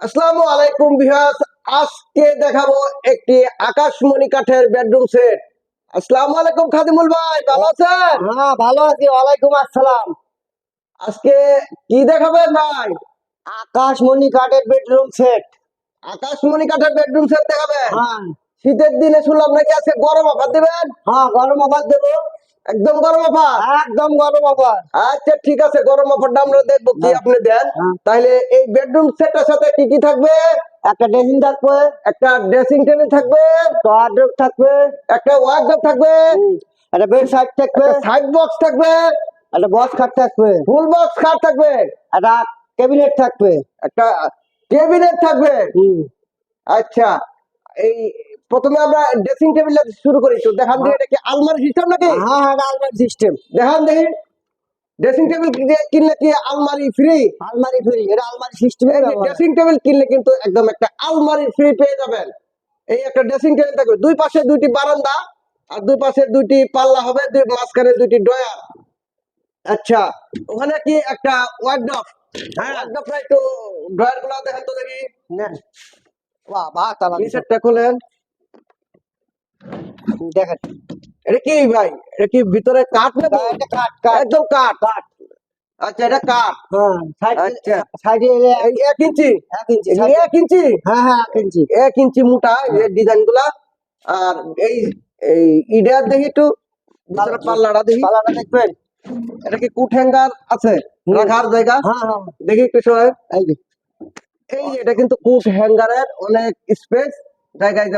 আসসালামু আলাইকুম বিহাস আজকে দেখাবো একটি আকাশমণি কাঠের বেডরুম সেট আসসালামু আলাইকুম খাদিমুল ভাই ভালো আছেন? হ্যাঁ ভালো আছি ওয়ালাইকুম আসসালাম। আজকে কি দেখাবেন ভাই? আকাশমণি কাঠের বেডরুম সেট আকাশমণি কাঠের বেডরুম সেট দেখাবেন? হ্যাঁ। শীতের দিনে শুনলাম নাকি আজকে গরম অফার দিবেন? হ্যাঁ গরম অফার দেবো। একদম গরম অফার। একদম গরম অফার। আচ্ছা ঠিক আছে গরম অফারটা আমরা দেখব কি হ্যাঁ। আপনি দেন। হ্যাঁ। তাহলে এই বেডরুম সেটের সাথে কি কি থাকবে? একটা ড্রেসিং থাকবে একটা ড্রেসিং টেবিল থাকবে ওয়ার্ড্রোব থাকবে। একটা ওয়ার্ডরোব থাকবে একটা বেড সাইড থাকবে। সাইড বক্স থাকবে একটা বক্স খাট থাকবে। ফুল বক্স খাট থাকবে একটা ক্যাবিনেট থাকবে। একটা কেবিনেট থাকবে। আচ্ছা এই প্রথমে আমরা ড্রেসিং টেবিল শুরু করি। তো দেখান দিয়ে এটা কি আলমারি সিস্টেম নাকি? হ্যাঁ হ্যাঁ আলমারি সিস্টেম দেখান দেখি। ড্রেসিং টেবিল কিনলে কি আলমারি ফ্রি আলমারি ফ্রি এটা আলমারি সিস্টেমে ড্রেসিং টেবিল কিনলে কিন্তু একদম একটা আলমারি ফ্রি পেয়ে যাবেন। এই একটা ড্রেসিং টেবিল থাকবে। দুই পাশে দুইটি বারান্দা আর দুই পাশে দুইটি পাল্লা হবে দুই মাঝখানে দুইটি ড্রয়ার। আচ্ছা ওখানে কি একটা ওয়ার্ডরোব হ্যাঁ। ওয়ার্ডরোবটা একটু ড্রয়ারগুলো দেখেন তো দেখি। বাহ বাহ তালা নিচেরটা খোলেন। দেখেন এটা কি ভাই? এটা কি ভিতরে কাঠ না এটা কাঠ কাঠ। একদম কাঠ। কাঠ। আচ্ছা এটা কাঠ। হ্যাঁ আচ্ছা। সাইডে এক ইঞ্চি। এক ইঞ্চি এক ইঞ্চি? হ্যাঁ হ্যাঁ এক ইঞ্চি। এক ইঞ্চি মোটা এই ডিজাইনগুলা আর এই দেখি একটু পাল্লাটা দেখি। পালাটা দেখবেন। এটা কি কুট হ্যাঙ্গার আছে রাখার জায়গা? হ্যাঁ হ্যাঁ। দেখি একটু সময় এই যে। এটা কিন্তু কুট হ্যাঙ্গারের অনেক স্পেস। জায়গায়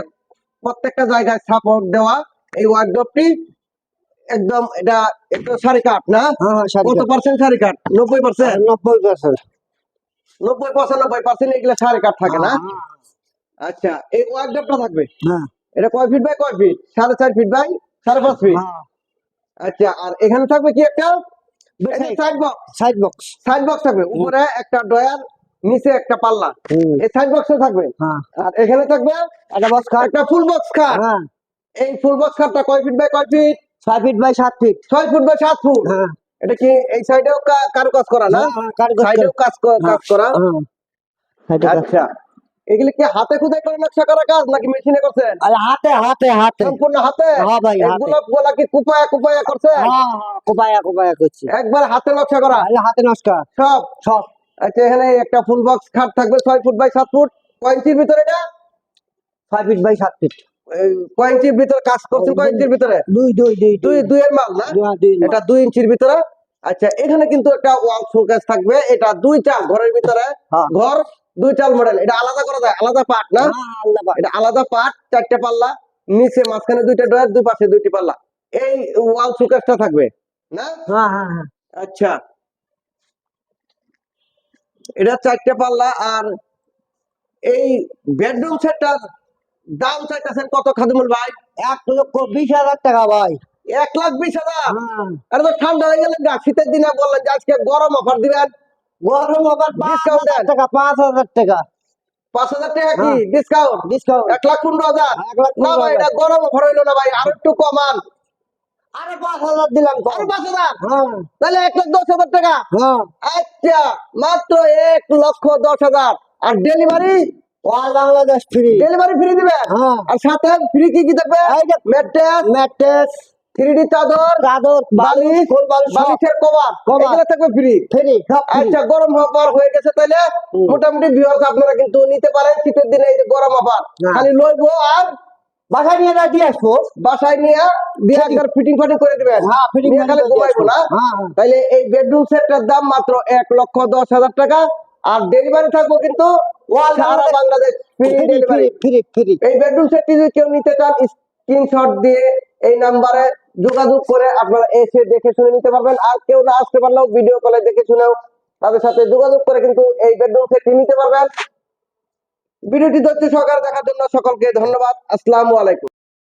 প্রত্যেকটা জায়গায় সাপোর্ট দেওয়া এই ওয়ার্ডরোবটি একদম এটা একটু সারি কাঠ না? হ্যাঁ হ্যাঁ কত পার্সেন্ট সারি কাঠ নব্বই পার্সেন্ট নব্বই পার্সেন্ট নব্বই পঁচানব্বই পার্সেন্ট এগুলো সারি কাঠ থাকে না? আচ্ছা এই ওয়ার্ডরোবটা থাকবে? হ্যাঁ। এটা কয় ফিট বাই কয় ফিট সাড়ে চার ফিট বাই সাড়ে পাঁচ ফিট হ্যাঁ। আচ্ছা আর এখানে থাকবে কি একটা? Side box side box side box থাকবে। উপরে একটা ডয়ার নিচে একটা পাল্লা। এই সাইড বক্সে থাকবে। হ্যাঁ। আর এখানে থাকবে একটা বক্স খাট একটা ফুল বক্স খাট হ্যাঁ। এই ফুল বক্স খাটটা কয় ফিট বাই কয় ফিট ছয় ফিট বাই সাত ফিট ছয় ফুট বাই সাত ফুট হ্যাঁ। এটা কি এই সাইডেও কারু কাজ করা না? হ্যাঁ, সাইডেও কাজ কাজ করা। হ্যাঁ। আচ্ছা। এগুলি কি হাতে খুদাই করে নকশা করা কাজ নাকি মেশিনে করছেন? আরে হাতে হাতে হাতে। সম্পূর্ণ হাতে? হ্যাঁ ভাই। এগুলো গোলা কি কুপায়া কুপায়া করছে হ্যাঁ হ্যাঁ কোপায়া কোপায়া করছি। একবার হাতে নকশা করা। আরে হাতে নমস্কার সব? সব। আচ্ছা এখানে একটা ফুল বক্স খাট থাকবে ছয় ফুট বাই সাত ফুট কয় ইঞ্চির ভিতরে এটা? ছয় ফিট বাই সাত ফিট এই ভিতরে কাজ করছেন কয় ভিতরে? দুই দুই দুই দুই দুইয়ের মাল না? দুই দুই এটা দুই ইঞ্চির ভিতরে। আচ্ছা এখানে কিন্তু একটা ওয়াল শোকেস থাকবে। এটা দুই চাল ঘরের ভিতরে। হ্যাঁ। ঘর দুই চাল মডেল এটা আলাদা করা যায় আলাদা পার্ট না? হ্যাঁ, এটা আলাদা পার্ট চারটে পাল্লা। নিচে মাঝখানে দুইটা ডয়ার দুই পাশে দুইটি পাল্লা। এই ওয়াল শোকেসটা থাকবে না? হ্যাঁ। আচ্ছা এটা চারটে পাল্লা আর এই বেডরুম সেটটার দাম চাইতেছেন কত খাদিমুল ভাই? এক লক্ষ বিশ হাজার টাকা ভাই। এক লাখ বিশ হাজার? হ্যাঁ। আরে তো ঠান্ডা হয়ে গেলে গা শীতের দিনে বললেন যে আজকে গরম অফার দিবেন। গরম অফার হাজার টাকা পাঁচ হাজার টাকা। পাঁচ হাজার টাকা কি? হ্যাঁ। ডিসকাউন্ট ডিসকাউন্ট এক লাখ পনেরো হাজার? না ভাই এটা গরম অফার হইল না ভাই আর একটু কমান। আরে পাঁচ হাজার দিলাম আরও পাঁচ হাজার? তাহলে এক লাখ দশ হাজার টাকা। আচ্ছা মাত্র এক লক্ষ দশ হাজার। আর delivery all Bangladesh free delivery free দিবেন আর সাথে ফ্রি কি কি থাকবে? ম্যাট্রেস ম্যাট্রেস থ্রি চাদর চাদর বালিশ বালিশ ফুল বালিশ সব। বালিশের কভার। এগুলো থাকবে ফ্রি ফ্রি আচ্ছা গরম অফার হয়ে গেছে তাইলে মোটামুটি ভিউয়ার্স আপনারা কিন্তু নিতে পারেন শীতের দিনে এই গরম অফার হ্যাঁ। খালি লইবো আর বাসায় নিয়ে যা দিয়ে আসব। বাসায় নিয়ে দিয়ে একবার ফিটিং ফাটিং করে দিবেন হ্যাঁ ফিটিং খালি ঘুমাইবো না। হ্যাঁ হ্যাঁ। তাইলে এই বেডরুম সেটটার দাম মাত্র এক লক্ষ দশ হাজার টাকা। আর ডেলিভারি থাকব কিন্তু All সারা Bangladesh Bangladesh free free delivery free free এই বেডরুম সেটটি যদি কেউ নিতে চান স্ক্রিনশট দিয়ে এই নাম্বারে যোগাযোগ করে আপনারা এসে দেখে শুনে নিতে পারবেন। আর কেউ না আসতে পারলেও ভিডিও কলে দেখে শুনেও তাদের সাথে যোগাযোগ করে কিন্তু এই বেডরুম সেটটি নিতে পারবেন। ভিডিওটি ধৈর্য সহকারে দেখার জন্য সকলকে ধন্যবাদ। আসসালামু আলাইকুম।